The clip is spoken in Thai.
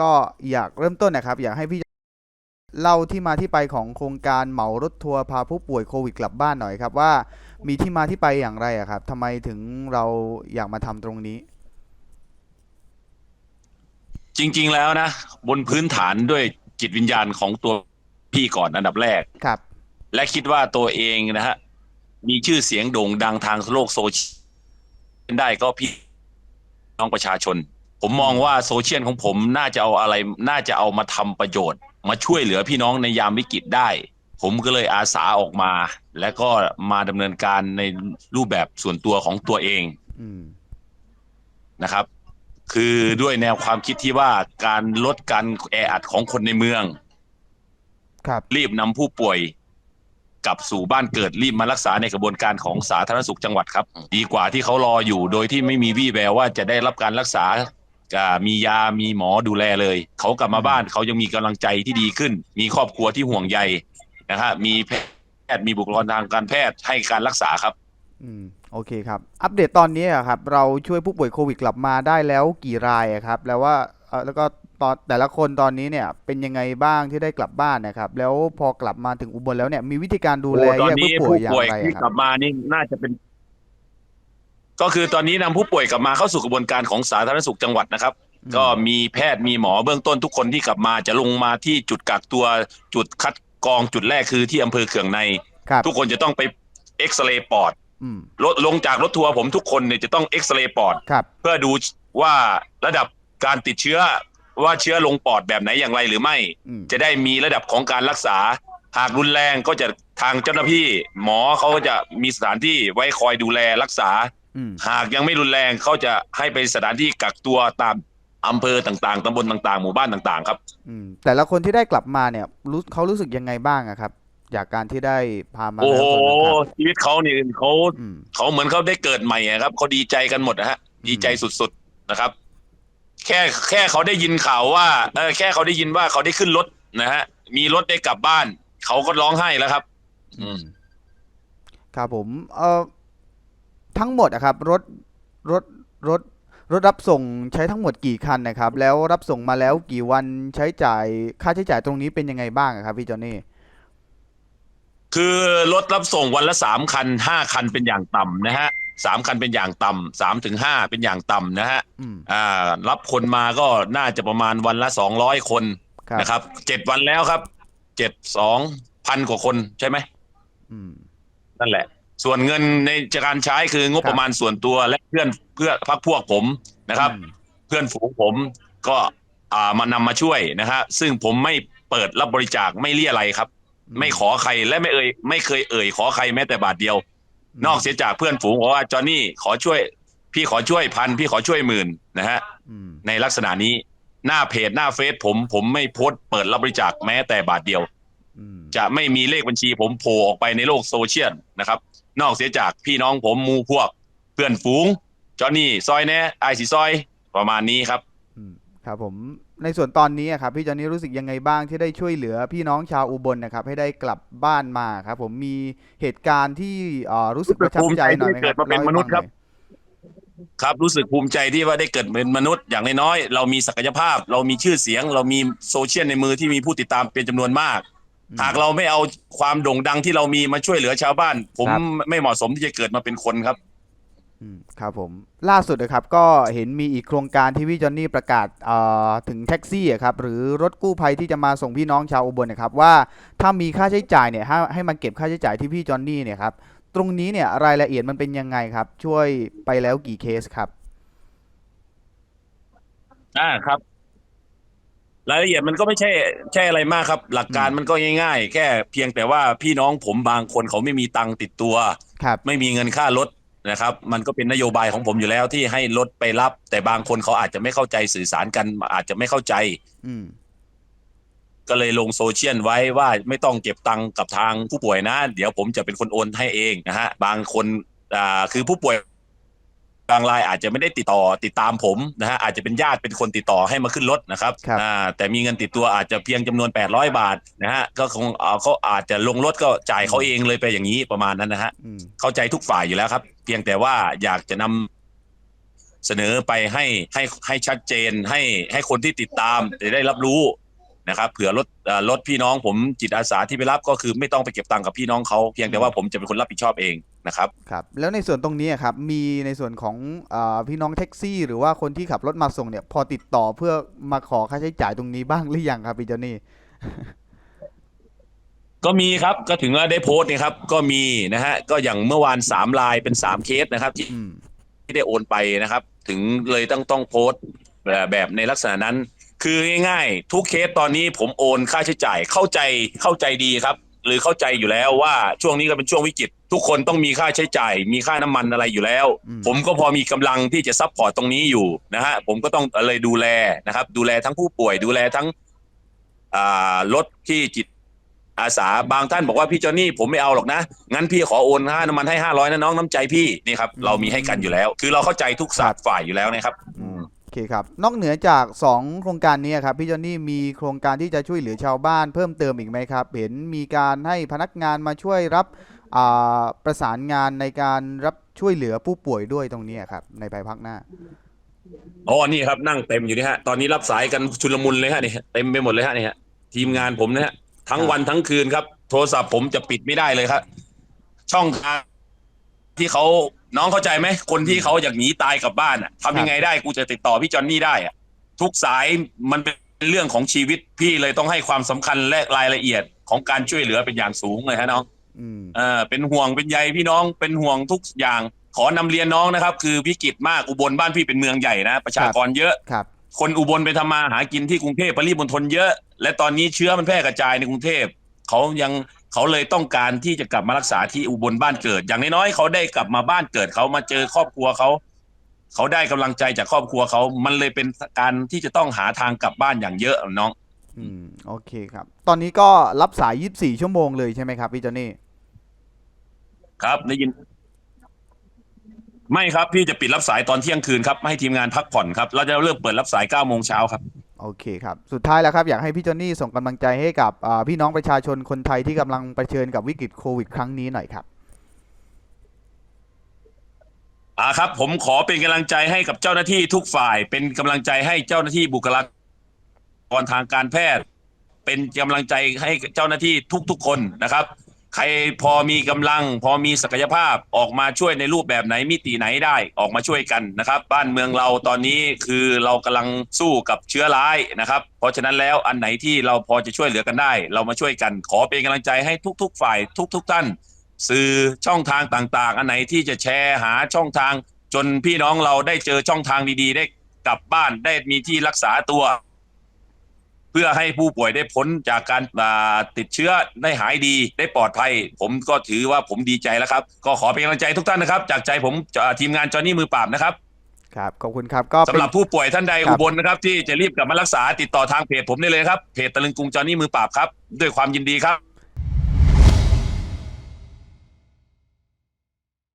ก็อยากเริ่มต้นนะครับ อยากให้พี่เล่าที่มาที่ไปของโครงการเหมารถทัวร์พาผู้ป่วยโควิดกลับบ้านหน่อยครับ ว่ามีที่มาที่ไปอย่างไรอะครับทำไมถึงเราอยากมาทำตรงนี้ จริง ๆ แล้วนะ บนพื้นฐานด้วยจิตวิญญาณของตัวพี่ก่อนอันดับแรก ครับ และคิดว่าตัวเองนะฮะ มีชื่อเสียงโด่งดังทางโลกโซเชียลได้ก็พี่น้องประชาชน ผมมองว่าโซเชียลของผมน่าจะเอาอะไรน่าจะเอามาทำประโยชน์ มาช่วยเหลือพี่น้องในยามวิกฤตได้ ผมก็เลยอาสาออกมา และก็มาดำเนินการในรูปแบบส่วนตัวของตัวเองอืม นะครับ คือด้วยแนวความคิดที่ว่าการลดการแออัดของคนในเมือง ครับ รีบนำผู้ป่วยกลับสู่บ้านเกิดรีบมารักษาในกระบวนการของสาธารณสุขจังหวัดครับ ดีกว่าที่เขารออยู่โดยที่ไม่มีวี่แววว่าจะได้รับการรักษาอ่า มียามีหมอดูแลเลย เขากลับมาบ้านเขายังมีกำลังใจที่ดีขึ้น มีครอบครัวที่ห่วงใยนะฮะมีแพทย์มีบุคลากรทางการแพทย์ให้การรักษาครับ อืมโอเคครับ อัปเดตตอนนี้อะครับ เราช่วยผู้ป่วยโควิดกลับมาได้แล้วกี่รายอะครับ แล้วว่าเอ่อแล้วก็ตอนแต่ละคนตอนนี้เนี่ยเป็นยังไงบ้างที่ได้กลับบ้านนะครับ แล้วพอกลับมาถึงอุบลแล้วเนี่ยมีวิธีการดูแลโอ้ตอนแยกนี้ผู้ป่วยผู้อย่างป่วยไรที่อะคกรัลับบมานี่น่าจะเป็น ก็คือตอนนี้นำผู้ป่วยกลับมาเข้าสู่กระบวนการของสาธารณสุขจังหวัดนะครับอืมก็มีแพทย์มีหมอเบื้องต้นทุกคนที่กลับมาจะลงมาที่จุดกักตัวจุดคัดกรองจุดแรกคือที่อำเภอเขื่องใน ครับทุกคนจะต้องไปเอ็กซเรย์ปอดอืมลดลงจากรถทัวร์ผมทุกคนเนี่ยจะต้องเอ็กซเรย์ปอด ครับ เพื่อดูว่าระดับการติดเชื้อว่าเชื้อลงปอดแบบไหนอย่างไรหรือไม่ อืม จะได้มีระดับของการรักษา หากรุนแรงก็จะทางเจ้าหน้าที่ หมอเขาก็จะมีสถานที่ไว้คอยดูแลรักษาอืม หากยังไม่รุนแรงเขาจะให้ไปสถานที่กักตัวตามอำเภอต่างๆตำบลต่างๆ หมู่บ้านต่างๆ ครับ อืมแต่ละคนที่ได้กลับมาเนี่ยรู้เขารู้สึกยังไงบ้างอะครับ จากการที่ได้พามาโอ้แล้วโหคนหนึ่งครับชีวิตเขาเนี่ยเขาอืม เขาเหมือนเขาได้เกิดใหม่อะครับเขาดีใจกันหมดนะฮะ ดีใจสุดๆนะครับ แค่แค่เขาได้ยินข่าวว่าเออแค่เขาได้ยินว่าเขาได้ขึ้นรถนะฮะ มีรถได้กลับบ้าน เขาก็ร้องไห้แล้วครับ อืม ครับผมเอ่อ ทั้งหมดอะครับรถรถรถรถรับส่งใช้ทั้งหมดกี่คันนะครับ แล้วรับส่งมาแล้วกี่วันใช้จ่ายค่าใช้จ่ายตรงนี้เป็นยังไงบ้างอะครับพี่จอนนี่คือรถรับส่งวันละสามคันห้าคันเป็นอย่างต่ำนะฮะสามคันเป็นอย่างต่ำสามถึงห้าเป็นอย่างต่ำนะฮะอืมอ่า รับคนมาก็น่าจะประมาณวันละสองร้อยคนครับนะครับเจ็ดวันแล้วครับเจ็ดสองพันกว่าคนใช่ไหมอืมนั่นแหละ ส่วนเงินในการใช้คืองบครับประมาณส่วนตัวและเพื่อนเพื่อพักพวกผมนะครับอืมเพื่อนฝูงผมก็อ่ามานำมาช่วยนะฮะซึ่งผมไม่เปิดรับบริจาคไม่เรียอะไรยครับ ไม่ขอใครและไม่เอ่ยไม่เคยเอ่ยขอใครแม้แต่บาทเดียวมนอกเสียจากเพื่อนฝูงบอกว่าจอห์นนี่ขอช่วย พี่ขอช่วยพันพี่ขอช่วยหมื่นนะฮะอืมในลักษณะนี้หน้าเพจหน้าเฟซผมผมไม่โพสต์เปิดรับบริจาคแม้แต่บาทเดียวอืม จะไม่มีเลขบัญชีผมโผล่ออกไปในโลกโซเชียลนะครับ นอกเสียจากพี่น้องผมหมูพวกเพื่อนฝูงจอห์นนี่ซอยแน่ไอซีซอยประมาณนี้ครับอืมครับผมในส่วนตอนนี้อะครับพี่จอนนี่รู้สึกยังไงบ้างที่ได้ช่วยเหลือพี่น้องชาวอุบลนะครับ ให้ได้กลับบ้านมาครับ ผมมีเหตุการณ์ที่เอ่อรู้สึกประทับใจหน่อยไหมครับภูมิใจที่เกิดมาเป็นมนุษย์ครับเล่าให้ฟังหน่อยครับรู้สึกภูมิใจที่ว่าได้เกิดเป็นมนุษย์อย่างน้อยๆเรามีศักยภาพ เรามีชื่อเสียง เรามีโซเชียลในมือที่มีผู้ติดตามเป็นจำนวนมากอืม หากเราไม่เอาความโด่งดังที่เรามีมาช่วยเหลือชาวบ้าน ผมครับ ไม่เหมาะสมที่จะเกิดมาเป็นคนครับ อืมครับผมล่าสุดนะครับก็เห็นมีอีกโครงการที่พี่จอนนี่ประกาศเอ่อถึงแท็กซี่อะครับหรือรถกู้ภัยที่จะมาส่งพี่น้องชาวอุบลนะครับว่าถ้ามีค่าใช้จ่ายเนี่ยให้ให้มันเก็บค่าใช้จ่ายที่พี่จอนนี่เนี่ยครับตรงนี้เนี่ยรายละเอียดมันเป็นยังไงครับ ช่วยไปแล้วกี่เคสครับ อ่าครับ รายละเอียดมันก็ไม่ใช่ใช่อะไรมากครับ หลักการอืมมันก็ง่าย ๆ แค่เพียงแต่ว่าพี่น้องผมบางคนเขาไม่มีตังค์ติดตัว ครับ ไม่มีเงินค่ารถนะครับ มันก็เป็นนโยบายของผมอยู่แล้วที่ให้รถไปรับ แต่บางคนเขาอาจจะไม่เข้าใจสื่อสารกัน อาจจะไม่เข้าใจ อืม ก็เลยลงโซเชียลไว้ว่าไม่ต้องเก็บตังค์กับทางผู้ป่วยนะ เดี๋ยวผมจะเป็นคนโอนให้เองนะฮะ บางคนอ่าคือผู้ป่วยบางรายอาจจะไม่ได้ติดต่อติดตามผมนะฮะอาจจะเป็นญาติเป็นคนติดต่อให้มาขึ้นรถนะครับครับ อ่าแต่มีเงินติดตัวอาจจะเพียงจำนวน 800 บาทนะฮะก็คงเอาเขาอาจจะลงรถก็จ่ายเขาเองเลยไปอย่างนี้ประมาณนั้นนะฮะ อืม เข้าใจทุกฝ่ายอยู่แล้วครับ เพียงแต่ว่าอยากจะนเสนอไปให้ให้ให้ชัดเจนให้ให้คนที่ติดตามจะได้รับรู้ นะครับเผื่อรถเอ่อรถพี่น้องผมจิตอาสาที่ไปรับก็คือไม่ต้องไปเก็บตังค์กับพี่น้องเขาเพียงแต่ว่าผมจะเป็นคนรับผิดชอบเองนะครับครับแล้วในส่วนตรงนี้อะครับมีในส่วนของอาพี่น้องแท็กซี่ หรือว่าคนที่ขับรถมาส่งเนี่ยพอติดต่อเพื่อมาขอค่าใช้จ่ายตรงนี้บ้างหรือยังครับพี่จอนนี่ก็มีครับก็ถึงว่าได้โพสต์เนะครับ ก็มีนะฮะก็อย่างเมื่อวานสามลายเป็นสามเคสนะครับ ที่อืมที่ได้โอนไปนะครับ ถึงเลยต้องต้องโพสต์แบบแบบในลักษณะนั้น คือง่ายๆ ทุกเคสตอนนี้ผมโอนค่าใช้จ่ายเข้าใจเข้าใจดีครับ หรือเข้าใจอยู่แล้วว่าช่วงนี้ก็เป็นช่วงวิกฤต ทุกคนต้องมีค่าใช้จ่าย มีค่าน้ำมันอะไรอยู่แล้ว อืม ผมก็พอมีกำลังที่จะซัพพอร์ตตรงนี้อยู่นะฮะผมก็ต้องเลยดูแลนะครับ ดูแลทั้งผู้ป่วยดูแลทั้งอ่ารถที่จิตอาสาบางท่านบอกว่าพี่จอนนี่ผมไม่เอาหรอกนะ งั้นพี่ขอโอนค่าน้ำมันให้ห้าร้อยนะน้องน้ำใจพี่นี่ครับเรามีให้กันอยู่แล้ว คือเราเข้าใจทุกสัดฝ่ายอยู่แล้วนะครับ อืมโอ เคครับ นอกเหนือจาก 2 โครงการนี้ครับพี่จอนนี่มีโครงการที่จะช่วยเหลือชาวบ้านเพิ่มเติมอีกไหมครับ เห็นมีการให้พนักงานมาช่วยรับอ่าประสานงานในการรับช่วยเหลือผู้ป่วยด้วยตรงนี้ครับในภายภาคหน้าอ๋อนี่ครับนั่งเต็มอยู่นี่ฮะตอนนี้รับสายกันชุลมุนเลยฮะนี่ฮะเต็มไปหมดเลยฮะนี่ฮะทีมงานผมนะฮะทั้งวันทั้งคืนครับ โทรศัพท์ผมจะปิดไม่ได้เลยครับช่องทางที่เขา น้องเข้าใจไหมคนที่เขาอยากหนีตายกลับบ้านอะทำยังไงได้กูจะติดต่อพี่จอนนี่ได้อะทุกสายมันเป็นเรื่องของชีวิตพี่เลยต้องให้ความสำคัญและรายละเอียดของการช่วยเหลือเป็นอย่างสูงเลยฮะน้องอืมเออเป็นห่วงเป็นใยพี่น้องเป็นห่วงทุกอย่างขอนำเรียนน้องนะครับ คือวิกฤตมากอุบลบ้านพี่เป็นเมืองใหญ่นะ ประชากรเยอะครับ คนอุบลไปทำมาหากินที่กรุงเทพปริมณฑลเยอะ และตอนนี้เชื้อมันแพร่กระจายในกรุงเทพเขายัง เขาเลยต้องการที่จะกลับมารักษาที่อุบลบ้านเกิด อย่างน้อยๆเขาได้กลับมาบ้านเกิดเขามาเจอครอบครัวเขาเขาได้กำลังใจจากครอบครัวเขา มันเลยเป็นการที่จะต้องหาทางกลับบ้านอย่างเยอะน้อง อืม โอเคครับ ตอนนี้ก็รับสาย 24 ชั่วโมงเลยใช่ไหมครับพี่จอนนี่ ครับได้ยิน ไม่ครับ พี่จะปิดรับสายตอนเที่ยงคืนครับ ให้ทีมงานพักผ่อนครับ เราจะเริ่มเปิดรับสาย9โมงเช้าครับ โอเคครับสุดท้ายแล้วครับอยากให้พี่จอนนี่ส่งกำลังใจให้กับพี่น้องประชาชนคนไทยที่กำลังเผชิญกับวิกฤตโควิด ครั้งนี้หน่อยครับอ่าครับ ผมขอเป็นกำลังใจให้กับเจ้าหน้าที่ทุกฝ่าย เป็นกำลังใจให้เจ้าหน้าที่บุคลากรทางการแพทย์ เป็นกำลังใจให้เจ้าหน้าที่ทุกๆคนนะครับ ใครพอมีกำลัง พอมีศักยภาพออกมาช่วยในรูปแบบไหนมิติไหนได้ออกมาช่วยกันนะครับ บ้านเมืองเราตอนนี้คือเรากำลังสู้กับเชื้อร้ายนะครับ เพราะฉะนั้นแล้วอันไหนที่เราพอจะช่วยเหลือกันได้ เรามาช่วยกัน ขอเป็นกำลังใจให้ทุก ๆ ฝ่ายทุกๆท่าน สื่อช่องทางต่างๆ อันไหนที่จะแชร์หาช่องทาง จนพี่น้องเราได้เจอช่องทางดีๆ ได้กลับบ้านได้มีที่รักษาตัว เพื่อให้ผู้ป่วยได้พ้นจากการอ่าติดเชื้อได้หายดีได้ปลอดภัย ผมก็ถือว่าผมดีใจแล้วครับ ก็ขอเป็นกำลังใจทุกท่านนะครับ จากใจผมอ่าทีมงานจอห์นนี่มือปราบนะครับครับขอบคุณครับก็สำเป็นหรับผู้ป่วยท่านใดครัอุบบลนะครับ ที่จะรีบกลับมารักษาติดต่อทางเพจผมได้เลยครับเพจตะลึงกรุงจอห์นนี่มือปราบครับ ด้วยความยินดีครับ